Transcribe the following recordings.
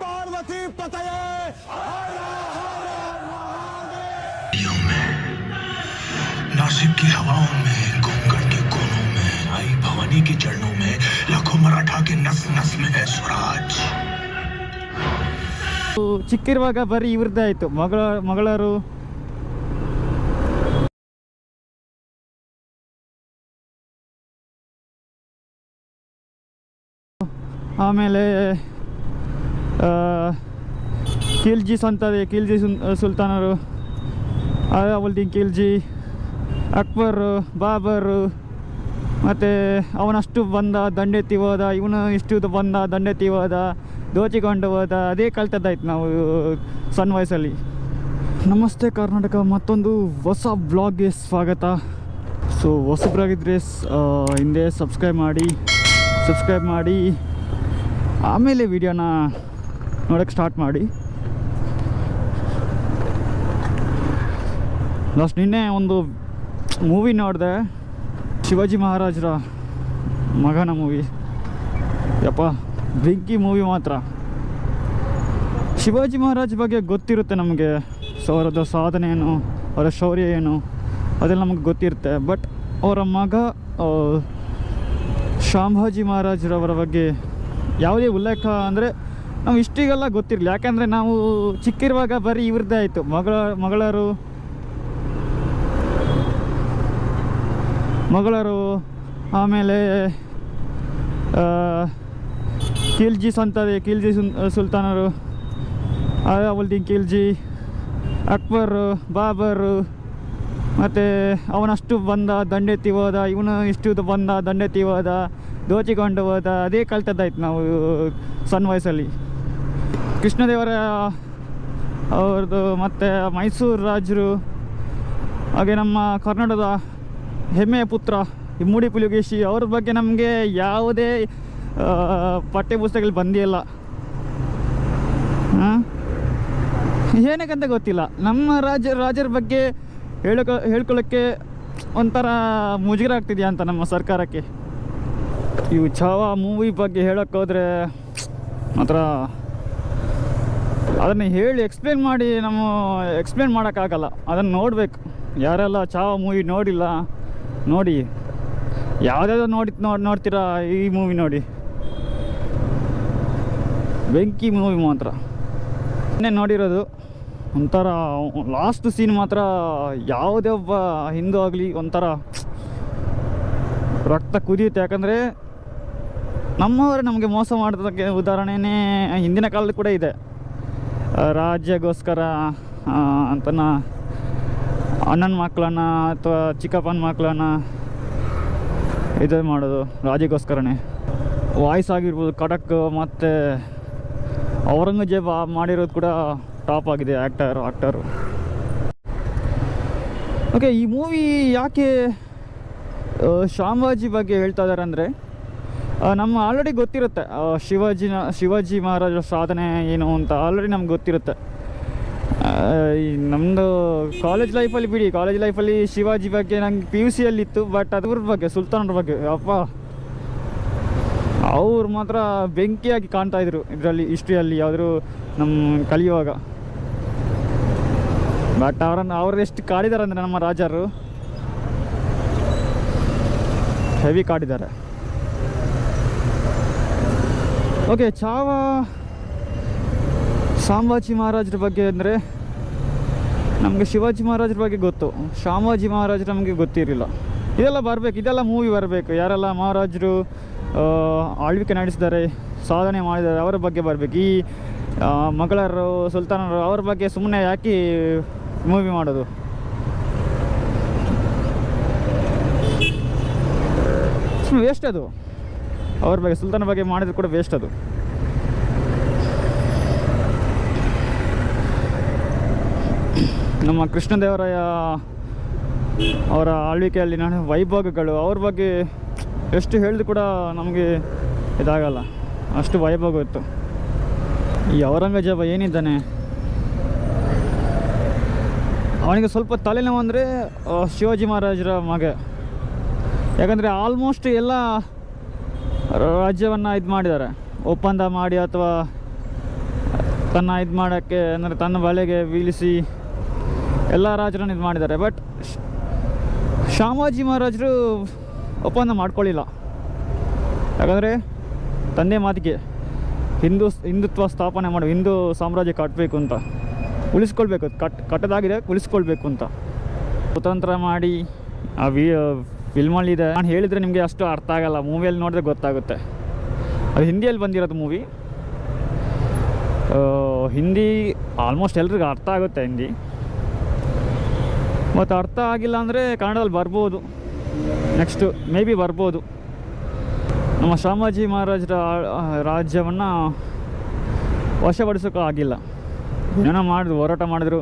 पार्वती पतये गलियों में नासिक की हवाओं में घूंघट के कोनों में आई भवानी के चरणों में लाखों मराठा के नस नस में है स्वराज ಚಿಕ್ಕಿರುವಾಗ ಬರೀ ಇವ್ರದ್ದೇ ಆಯಿತು ಮಗಳ ಮಗಳರು ಆಮೇಲೆ ಆ, ಖಿಲ್ಜಿ ಸಂತದೆ ಖಿಲ್ಜಿ ಸುನ್ ಸುಲ್ತಾನರು ಅಲಾವುದ್ದೀನ್ ಖಿಲ್ಜಿ ಅಕ್ಬರು, ಬಾಬರು, ಮತ್ತು ಅವನಷ್ಟು ಬಂದ, ದಂಡೆತ್ತಿ ಹೋದ, ಇವನು ಇಷ್ಟು ಬಂದ, ದಂಡೆತ್ತಿ ಹೋದ, ದೋಚಿಕೊಂಡು ಹೋದ, ಅದೇ ಕಲ್ತದ್ದಾಯ್ತು ನಾವು ಸಣ್ಣ ವಯಸ್ಸಲ್ಲಿ. ನಮಸ್ತೆ ಕರ್ನಾಟಕ, ಮತ್ತೊಂದು ಹೊಸ ಬ್ಲಾಗ್ಗೆ ಸ್ವಾಗತ. ಸೊ ಹೊಸಬ್ರಾಗಿದ್ದರೆ ಹಿಂದೆ ಸಬ್ಸ್ಕ್ರೈಬ್ ಮಾಡಿ ಸಬ್ಸ್ಕ್ರೈಬ್ ಮಾಡಿ. ಆಮೇಲೆ ವಿಡಿಯೋನ ನೋಡೋಕ್ಕೆ ಸ್ಟಾರ್ಟ್ ಮಾಡಿ. ಲಾಸ್ಟ್ ನಿನ್ನೆ ಒಂದು ಮೂವಿ ನೋಡಿದೆ. ಶಿವಾಜಿ ಮಹಾರಾಜರ ಮಗನ ಮೂವಿ ಯಪ್ಪ ಬೆಂಕಿ ಮೂವಿ ಮಾತ್ರ. ಶಿವಾಜಿ ಮಹಾರಾಜ್ ಬಗ್ಗೆ ಗೊತ್ತಿರುತ್ತೆ ನಮಗೆ. ಸೊ ಅವರದ ಸಾಧನೆ ಏನು, ಅವರ ಶೌರ್ಯ ಏನು, ಅದೆಲ್ಲ ನಮಗೆ ಗೊತ್ತಿರುತ್ತೆ. ಬಟ್ ಅವರ ಮಗ ಶಾಂಭಾಜಿ ಮಹಾರಾಜರವರ ಬಗ್ಗೆ ಯಾವುದೇ ಉಲ್ಲೇಖ ಅಂದರೆ ನಾವು ಇಷ್ಟಿಗೆಲ್ಲ ಗೊತ್ತಿರಲಿಲ್ಲ. ಯಾಕಂದರೆ ನಾವು ಚಿಕ್ಕಿರುವಾಗ ಬರೀ ಇವ್ರದ್ದೇ ಆಯಿತು. ಮಗಳ, ಮಗಳರು ಮಗಳರು, ಆಮೇಲೆ ಕಿಲ್ಜಿ ಸಂತದೆ ಕಿಲ್ಜಿ ಸುಲ್ತಾನರು ಅವಲ್ದಿನ್ ಕಿಲ್ಜಿ, ಅಕ್ಬರು, ಬಾಬರು, ಮತ್ತು ಅವನಷ್ಟು ಬಂದ, ದಂಡೆತ್ತಿ ಹೋದ, ಇವನು ಇಷ್ಟು ಬಂದ, ದಂಡೆತ್ತಿ ಹೋದ, ದೋಚಿಕೊಂಡು ಹೋದ, ಅದೇ ಕಲ್ತದ್ದಾಯ್ತು ನಾವು ಸಣ್ಣ ವಯಸ್ಸಲ್ಲಿ. ಕೃಷ್ಣದೇವರ, ಅವ್ರದ್ದು ಮತ್ತು ಮೈಸೂರು ರಾಜರು, ಹಾಗೆ ನಮ್ಮ ಕರ್ನಾಟಕದ ಹೆಮ್ಮೆಯ ಪುತ್ರ ಇಮ್ಮಡಿ ಪುಲಿಗೇಶಿ ಅವ್ರ ಬಗ್ಗೆ ನಮಗೆ ಯಾವುದೇ ಪಠ್ಯಪುಸ್ತಕಗಳು ಪಠ್ಯ ಪುಸ್ತಕಗಳು ಬಂದಿಲ್ಲ ಏನಕ್ಕಂತ ಗೊತ್ತಿಲ್ಲ. ನಮ್ಮ ರಾಜ, ರಾಜರ ಬಗ್ಗೆ ಹೇಳಕ ಹೇಳ್ಕೊಳ್ಳೋಕ್ಕೆ ಒಂಥರ ಮುಜುಗರ ಆಗ್ತಿದೆಯಾ ಅಂತ ನಮ್ಮ ಸರ್ಕಾರಕ್ಕೆ. ಇವು ಚಾವ ಮೂವಿ ಬಗ್ಗೆ ಹೇಳೋಕ್ಕೋದ್ರೆ ಮಾತ್ರ ಅದನ್ನು ಹೇಳಿ ಎಕ್ಸ್ಪ್ಲೇನ್ ಮಾಡಿ ನಮ್ಮ ಎಕ್ಸ್ಪ್ಲೇನ್ ಮಾಡೋಕ್ಕಾಗಲ್ಲ. ಅದನ್ನು ನೋಡಬೇಕು. ಯಾರೆಲ್ಲ ಚಾವ ಮೂವಿ ನೋಡಿಲ್ಲ, ನೋಡಿ. ಯಾವ್ದಾದ್ರು ನೋಡಿ ನೋಡಿ ನೋಡ್ತೀರಾ ಈ ಮೂವಿ ನೋಡಿ. ಬೆಂಕಿ ಮೂವಿ ಮಾತ್ರ. ಇನ್ನೇ ನೋಡಿರೋದು. ಒಂಥರ ಲಾಸ್ಟ್ ಸೀನ್ ಮಾತ್ರ ಯಾವುದೇ ಒಬ್ಬ ಹಿಂದೂ ಆಗಲಿ ಒಂಥರ ರಕ್ತ ಕುದಿಯುತ್ತೆ. ಯಾಕಂದರೆ ನಮ್ಮವರು ನಮಗೆ ಮೋಸ ಮಾಡೋದಕ್ಕೆ ಉದಾಹರಣೆನೇ ಹಿಂದಿನ ಕಾಲದಲ್ಲಿ ಕೂಡ ಇದೆ. ರಾಜ್ಯಗೋಸ್ಕರ ಅಂತನ ಅಣ್ಣನ ಮಕ್ಕಳನ್ನ ಅಥವಾ ಚಿಕ್ಕಪ್ಪನ ಮಕ್ಕಳನ್ನ ಇದು ಮಾಡೋದು ರಾಜ್ಯಗೋಸ್ಕರನೇ ವಾಯ್ಸ್ ಆಗಿರ್ಬೋದು, ಖಡಕ್ ಮತ್ತು ಔರಂಗಜೇಬ್ ಮಾಡಿರೋದು ಕೂಡ ಟಾಪ್ ಆಗಿದೆ ಆ್ಯಕ್ಟರ್ ಆ್ಯಕ್ಟರು ಓಕೆ ಈ ಮೂವಿ ಯಾಕೆ ಶಾಮಾಜಿ ಬಗ್ಗೆ ಹೇಳ್ತಾ ಇದ್ದಾರೆ ಅಂದರೆ ನಮ್ಮ ಆಲ್ರೆಡಿ ಗೊತ್ತಿರುತ್ತೆ. ಶಿವಾಜಿನ ಶಿವಾಜಿ ಮಹಾರಾಜರ ಸಾಧನೆ ಏನು ಅಂತ ಆಲ್ರೆಡಿ ನಮ್ಗೆ ಗೊತ್ತಿರುತ್ತೆ. ನಮ್ಮದು ಕಾಲೇಜ್ ಲೈಫಲ್ಲಿ ಬಿಡಿ. ಕಾಲೇಜ್ ಲೈಫಲ್ಲಿ ಶಿವಾಜಿ ಬಗ್ಗೆ ನಂಗೆ ಪಿ ಯು ಸಿಯಲ್ಲಿತ್ತು ಬಟ್ ಅದ್ರ ಬಗ್ಗೆ ಸುಲ್ತಾನರ ಬಗ್ಗೆ. ಅಪ್ಪ. ಅವ್ರು ಮಾತ್ರ ಬೆಂಕಿಯಾಗಿ ಕಾಣ್ತಾ ಇದ್ರು ಇದರಲ್ಲಿ ಹಿಸ್ಟ್ರಿಯಲ್ಲಿ ಯಾವ್ದಾದ್ರು ನಮ್ಮ ಕಲಿಯುವಾಗ. ಬಟ್ ಅವರನ್ನು, ಅವ್ರು ಎಷ್ಟು ಕಾಡಿದ್ದಾರೆ ಅಂದರೆ ನಮ್ಮ ರಾಜರು? ಹೆವಿ ಕಾಡಿದ್ದಾರೆ. ಓಕೆ ಚಾವ ಸಾಂಬಾಜಿ ಮಹಾರಾಜರ ಬಗ್ಗೆ ಅಂದರೆ ನಮಗೆ ಶಿವಾಜಿ ಮಹಾರಾಜರ ಬಗ್ಗೆ ಗೊತ್ತು. ಶಾಮಾಜಿ ಮಹಾರಾಜರು ನಮಗೆ ಗೊತ್ತಿರಲಿಲ್ಲ. ಇದೆಲ್ಲ ಬರಬೇಕು, ಇದೆಲ್ಲ ಮೂವಿ ಬರಬೇಕು. ಯಾರೆಲ್ಲ ಮಹಾರಾಜರು ಆಳ್ವಿಕೆ ನಡೆಸಿದ್ದಾರೆ, ಸಾಧನೆ ಮಾಡಿದ್ದಾರೆ, ಅವರ ಬಗ್ಗೆ ಬರಬೇಕು. ಈ ಮಗಳರು, ಸುಲ್ತಾನರು, ಅವ್ರ ಬಗ್ಗೆ ಸುಮ್ಮನೆ ಯಾಕೆ ಮೂವಿ ಮಾಡೋದು? ಸುಮ್ಮನೆ ವೇಸ್ಟ್ ಅದು. ಅವ್ರ ಬಗ್ಗೆ, ಸುಲ್ತಾನ ಬಗ್ಗೆ ಮಾಡಿದ್ರು ಕೂಡ ವೇಸ್ಟ್ ಅದು. ನಮ್ಮ ಕೃಷ್ಣದೇವರಾಯ ಅವರ ಆಳ್ವಿಕೆಯಲ್ಲಿ ನಾನು ವೈಭೋಗಗಳು, ಅವ್ರ ಬಗ್ಗೆ ಎಷ್ಟು ಹೇಳಿದ್ರು ಕೂಡ ನಮಗೆ ಇದಾಗಲ್ಲ. ಅಷ್ಟು ವೈಭೋಗ ಇತ್ತು. ಈ ಔರಂಗಜೇಬ ಏನಿದ್ದಾನೆ? ಅವನಿಗೆ ಸ್ವಲ್ಪ ತಲೆನೋವು ಅಂದರೆ ಶಿವಾಜಿ ಮಹಾರಾಜರ ಮಗ. ಯಾಕಂದರೆ ಆಲ್ಮೋಸ್ಟ್ ಎಲ್ಲ ರಾಜ್ಯವನ್ನು ಇದು ಮಾಡಿದ್ದಾರೆ. ಒಪ್ಪಂದ ಮಾಡಿ ಅಥವಾ ತನ್ನ ಇದು ಮಾಡೋಕ್ಕೆ ಅಂದರೆ ತನ್ನ ಬಲೆಗೆ ಬೀಳಿಸಿ ಎಲ್ಲ ರಾಜರನ್ನು ಇದು ಮಾಡಿದ್ದಾರೆ. ಬಟ್ ಶಾಮಾಜಿ ಮಹಾರಾಜರು ಒಪ್ಪಂದ ಮಾಡ್ಕೊಳ್ಳಿಲ್ಲ. ಯಾಕಂದರೆ ತಂದೆ ಮಾತಿಗೆ ಹಿಂದೂ ಹಿಂದುತ್ವ ಸ್ಥಾಪನೆ ಮಾಡಿ, ಹಿಂದೂ ಸಾಮ್ರಾಜ್ಯ ಕಟ್ಟಬೇಕು ಅಂತ. ಉಳಿಸ್ಕೊಳ್ಬೇಕು, ಕಟ್ ಕಟ್ಟದಾಗಿದೆ, ಉಳಿಸ್ಕೊಳ್ಬೇಕು ಅಂತ. ಸ್ವತಂತ್ರ ಮಾಡಿ ಆ ವಿ ಫಿಲ್ಮಲ್ಲಿದೆ ನಾನು ಹೇಳಿದರೆ ನಿಮಗೆ ಅಷ್ಟು ಅರ್ಥ ಆಗಲ್ಲ. ಮೂವಿಯಲ್ಲಿ ನೋಡಿದ್ರೆ ಗೊತ್ತಾಗುತ್ತೆ. ಅದು ಹಿಂದಿಯಲ್ಲಿ ಬಂದಿರೋದು ಮೂವಿ ಹಿಂದಿ ಆಲ್ಮೋಸ್ಟ್ ಎಲ್ರಿಗೂ ಅರ್ಥ ಆಗುತ್ತೆ ಹಿಂದಿ. ಮತ್ತು ಅರ್ಥ ಆಗಿಲ್ಲ ಅಂದರೆ ಕನ್ನಡದಲ್ಲಿ ಬರ್ಬೋದು. ನೆಕ್ಸ್ಟು ಮೇ ಬಿ ಬರ್ಬೋದು. ನಮ್ಮ ಶಾಮಾಜಿ ಮಹಾರಾಜರ ರಾಜ್ಯವನ್ನು ವಶಪಡಿಸೋಕೆ ಆಗಿಲ್ಲ. ಏನೋ ಮಾಡಿದ್ರು, ಹೋರಾಟ ಮಾಡಿದ್ರು.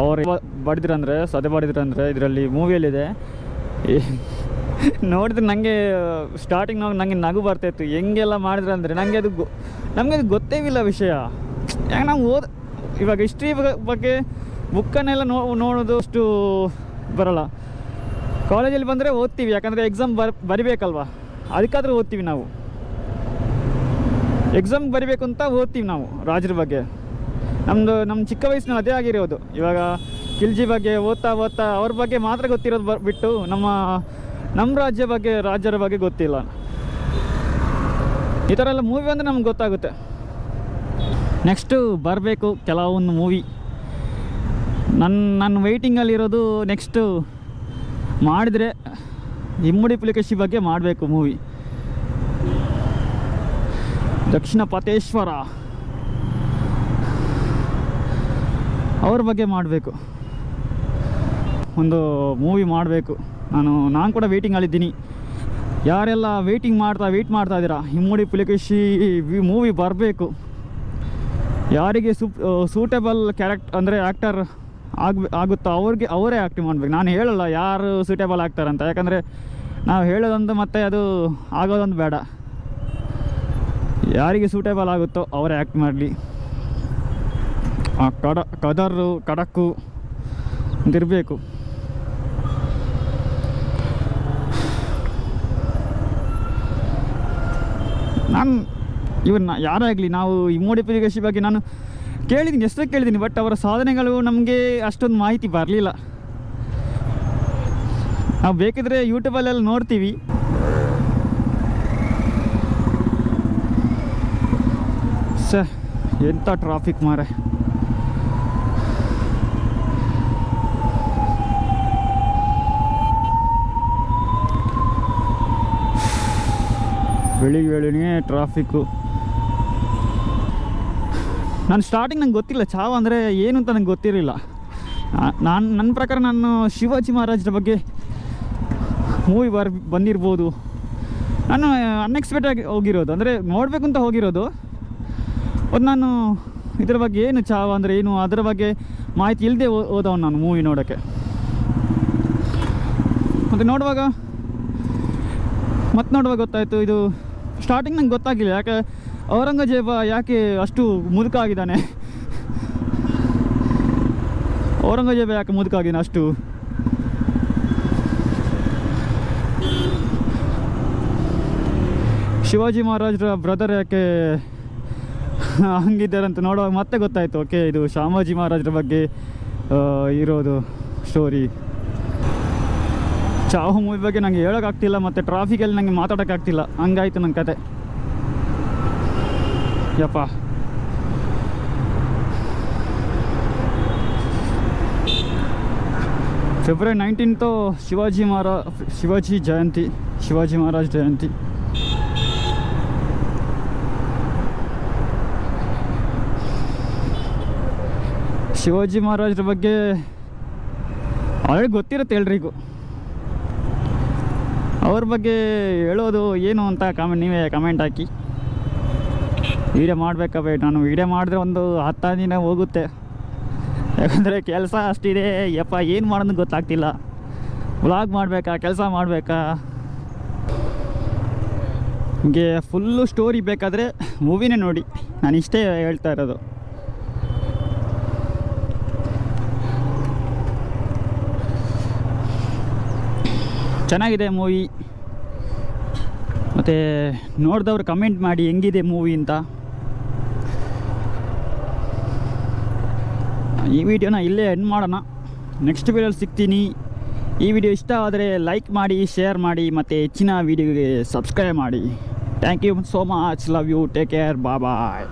ಅವರು ಬಡಿದ್ರಂದರೆ ಸದೆ ಬಡಿದ್ರಂದರೆ ಇದರಲ್ಲಿ ಮೂವಿಯಲ್ಲಿದೆ ನೋಡಿದ್ರೆ ನನಗೆ ಸ್ಟಾರ್ಟಿಂಗ್ ನಾವು ನನಗೆ ನಗು ಬರ್ತಾಯಿತ್ತು ಹೆಂಗೆಲ್ಲ ಮಾಡಿದ್ರು ಅಂದರೆ ನನಗೆ ಅದು ಗೊ, ನಮಗೆ ಅದು ಗೊತ್ತೇ ಇಲ್ಲ ವಿಷಯ. ಯಾಕೆ ನಾವು ಓದ್, ಇವಾಗ ಹಿಸ್ಟ್ರಿ ಬಗ್ಗೆ ಬುಕ್ಕನ್ನೆಲ್ಲ ನೋ ನೋಡೋದು ಅಷ್ಟು ಬರಲ್ಲ ಕಾಲೇಜಲ್ಲಿ ಬಂದರೆ ಓದ್ತೀವಿ, ಯಾಕಂದರೆ ಎಕ್ಸಾಮ್ ಬರ್, ಬರಿಬೇಕಲ್ವಾ? ಅದಕ್ಕಾದ್ರೂ ಓದ್ತೀವಿ ನಾವು. ಎಕ್ಸಾಮ್ ಬರಿಬೇಕು ಅಂತ ಓದ್ತೀವಿ ನಾವು, ರಾಜರ ಬಗ್ಗೆ. ನಮ್ಮದು ನಮ್ಮ ಚಿಕ್ಕ ವಯಸ್ಸಿನ ಅದೇ ಆಗಿರೋದು. ಇವಾಗ ಖಿಲ್ಜಿ ಬಗ್ಗೆ ಓದ್ತಾ ಓದ್ತಾ ಅವ್ರ ಬಗ್ಗೆ ಮಾತ್ರ ಗೊತ್ತಿರೋದು ಬಿಟ್ಟು ನಮ್ಮ ನಮ್ಮ ರಾಜ್ಯ ಬಗ್ಗೆ, ರಾಜ್ಯರ ಬಗ್ಗೆ ಗೊತ್ತಿಲ್ಲ. ಈ ಥರ ಎಲ್ಲ ಮೂವಿ ಅಂದರೆ ನಮ್ಗೆ ಗೊತ್ತಾಗುತ್ತೆ. ನೆಕ್ಸ್ಟು ಬರಬೇಕು ಕೆಲವೊಂದು ಮೂವಿ ನನ್ನ ನನ್ನ ವೆಯ್ಟಿಂಗಲ್ಲಿರೋದು ನೆಕ್ಸ್ಟು ಮಾಡಿದರೆ ಇಮ್ಮಡಿ ಪುಲಿಕೇಶಿ ಬಗ್ಗೆ ಮಾಡಬೇಕು ಮೂವಿ ದಕ್ಷಿಣ ಪತೇಶ್ವರ. ಅವ್ರ ಬಗ್ಗೆ ಮಾಡಬೇಕು. ಒಂದು ಮೂವಿ ಮಾಡಬೇಕು. ನಾನು ನಾನು ಕೂಡ ವೆಯ್ಟಿಂಗಲ್ಲಿದ್ದೀನಿ ಯಾರೆಲ್ಲ ವೆಯ್ಟಿಂಗ್ ಮಾಡ್ತಾ ವೆಯ್ಟ್ ಮಾಡ್ತಾ ಇದ್ದೀರಾ? ಹಿಮ್ಮೂಡಿ ಪುಲಿಕೇಶಿ ಮೂವಿ ಬರಬೇಕು. ಯಾರಿಗೆ ಸೂಪ್ ಸೂಟೇಬಲ್ ಕ್ಯಾರೆಕ್ಟ್ ಅಂದರೆ ಆ್ಯಕ್ಟರ್ ಆಗ ಆಗುತ್ತೋ? ಅವ್ರಿಗೆ, ಅವರೇ ಆ್ಯಕ್ಟಿಂಗ್ ಮಾಡಬೇಕು. ನಾನು ಹೇಳಲ್ಲ ಯಾರು ಸೂಟೇಬಲ್ ಆಗ್ತಾರಂತ ಯಾಕಂದರೆ ನಾವು ಹೇಳೋದೊಂದು ಮತ್ತೆ ಅದು ಆಗೋದೊಂದು ಬೇಡ. ಯಾರಿಗೆ ಸೂಟೇಬಲ್ ಆಗುತ್ತೋ ಅವರೇ ಆ್ಯಕ್ಟ್ ಮಾಡಲಿ. ಆ ಕಡ ಕದರು ಕಡಕ್ಕು ಅಂತಿರಬೇಕು ನಾನು ಇವನ್ನ ಯಾರೇ ಆಗಲಿ, ನಾವು ಈ ಮೋಡಿಫಿಕೇಶನ್ ಬಗ್ಗೆ ನಾನು ಕೇಳಿದ್ದೀನಿ ಎಷ್ಟೋ ಕೇಳಿದ್ದೀನಿ ಬಟ್ ಅವರ ಸಾಧನೆಗಳು ನಮಗೆ ಅಷ್ಟೊಂದು ಮಾಹಿತಿ ಬರಲಿಲ್ಲ. ನಾವು ಬೇಕಿದ್ರೆ ಯೂಟ್ಯೂಬಲ್ಲೆಲ್ಲ ನೋಡ್ತೀವಿ. ಸರ್ ಎಂಥ ಟ್ರಾಫಿಕ್ ಮಾರೆ ಬೆಳಿಗ್ಗೆ ವೇಳೆನೇ ಟ್ರಾಫಿಕ್ಕು ನಾನು ಸ್ಟಾರ್ಟಿಂಗ್ ನಂಗೆ ಗೊತ್ತಿಲ್ಲ, ಚಾವ ಅಂದರೆ ಏನು ಅಂತ ನಂಗೆ ಗೊತ್ತಿರಲಿಲ್ಲ. ನಾನು ನನ್ನ ಪ್ರಕಾರ ನಾನು ಶಿವಾಜಿ ಮಹಾರಾಜರ ಬಗ್ಗೆ ಮೂವಿ ಬರ್, ಬಂದಿರ್ಬೋದು. ನಾನು ಅನ್ಎಕ್ಸ್ಪೆಕ್ಟ್ ಆಗಿ ಹೋಗಿರೋದು, ಅಂದರೆ ನೋಡಬೇಕು ಅಂತ ಹೋಗಿರೋದು. ಒಂದು ನಾನು ಇದ್ರ ಬಗ್ಗೆ ಏನು ಚಾವ ಅಂದರೆ ಏನು, ಅದರ ಬಗ್ಗೆ ಮಾಹಿತಿ ಇಲ್ಲದೆ ಹೋದವನು ನಾನು ಮೂವಿ ನೋಡೋಕ್ಕೆ. ಮತ್ತು ನೋಡುವಾಗ ಮತ್ತೆ ನೋಡುವಾಗ ಗೊತ್ತಾಯಿತು, ಇದು ಸ್ಟಾರ್ಟಿಂಗ್ ನಂಗೆ ಗೊತ್ತಾಗಿಲ್ಲ. ಯಾಕೆ ಔರಂಗಜೇಬ ಯಾಕೆ ಅಷ್ಟು ಮುದುಕ ಆಗಿದ್ದಾನೆ ಔರಂಗಜೇಬ ಯಾಕೆ ಮುದುಕ ಅಷ್ಟು? ಶಿವಾಜಿ ಮಹಾರಾಜರ ಬ್ರದರ್ ಯಾಕೆ ಹಂಗಿದ್ದಾರೆ ಅಂತ ನೋಡುವಾಗ ಮತ್ತೆ ಗೊತ್ತಾಯಿತು. ಓಕೆ ಇದು ಶಾಮಾಜಿ ಮಹಾರಾಜರ ಬಗ್ಗೆ ಇರೋದು ಸ್ಟೋರಿ ಚಾವು ಮೂವಿ ಬಗ್ಗೆ ನಂಗೆ ಹೇಳೋಕ್ಕಾಗ್ತಿಲ್ಲ, ಮತ್ತು ಟ್ರಾಫಿಕಲ್ಲಿ ನನಗೆ ಮಾತಾಡೋಕ್ಕಾಗ್ತಿಲ್ಲ. ಹಂಗಾಯ್ತು ನನ್ನ ಕತೆ. ಯಪ್ಪ. ಫೆಬ್ರವರಿ ನೈನ್ಟೀನ್ತು ಶಿವಾಜಿ ಮಹಾರಾ ಶಿವಾಜಿ ಜಯಂತಿ, ಶಿವಾಜಿ ಮಹಾರಾಜ್ ಜಯಂತಿ. ಶಿವಾಜಿ ಮಹಾರಾಜರ ಬಗ್ಗೆ ಆಲ್ರೆಡಿ ಗೊತ್ತಿರುತ್ತೆ ಎಲ್ರಿಗೂ. ಅವ್ರ ಬಗ್ಗೆ ಹೇಳೋದು ಏನು ಅಂತ ಕಾಮೆಂಟ್ ನೀವೇ ಕಮೆಂಟ್ ಹಾಕಿ. ವೀಡಿಯೋ ಮಾಡಬೇಕಾ ಬೇಡ, ನಾನು ವೀಡಿಯೋ ಮಾಡಿದ್ರೆ ಒಂದು ಹತ್ತು ದಿನ ಹೋಗುತ್ತೆ. ಯಾಕಂದರೆ ಕೆಲಸ ಅಷ್ಟಿದೆ, ಯಪ್ಪ, ಏನು ಮಾಡೋದು ಗೊತ್ತಾಗ್ತಿಲ್ಲ. ವ್ಲಾಗ್ ಮಾಡಬೇಕಾ, ಕೆಲಸ ಮಾಡಬೇಕಾ? ನಿಮಗೆ ಫುಲ್ಲು ಸ್ಟೋರಿ ಬೇಕಾದರೆ ಮೂವಿನೇ ನೋಡಿ. ನಾನು ಇಷ್ಟೇ ಹೇಳ್ತಾ ಇರೋದು. ಚೆನ್ನಾಗಿದೆ ಮೂವಿ. ಮತ್ತು ನೋಡಿದವ್ರು ಕಮೆಂಟ್ ಮಾಡಿ ಹೆಂಗಿದೆ ಮೂವಿ ಅಂತ. ಈ ವಿಡಿಯೋನ ಇಲ್ಲೇ ಎಂಡ್ ಮಾಡೋಣ. ನೆಕ್ಸ್ಟ್ ವಿಡಿಯೋಲಿ ಸಿಗ್ತೀನಿ. ಈ ವಿಡಿಯೋ ಇಷ್ಟ ಆದರೆ ಲೈಕ್ ಮಾಡಿ ಶೇರ್ ಮಾಡಿ, ಮತ್ತು ಹೆಚ್ಚಿನ ವಿಡಿಯೋಗೆ ಸಬ್ಸ್ಕ್ರೈಬ್ ಮಾಡಿ. Thank you so much love you take care bye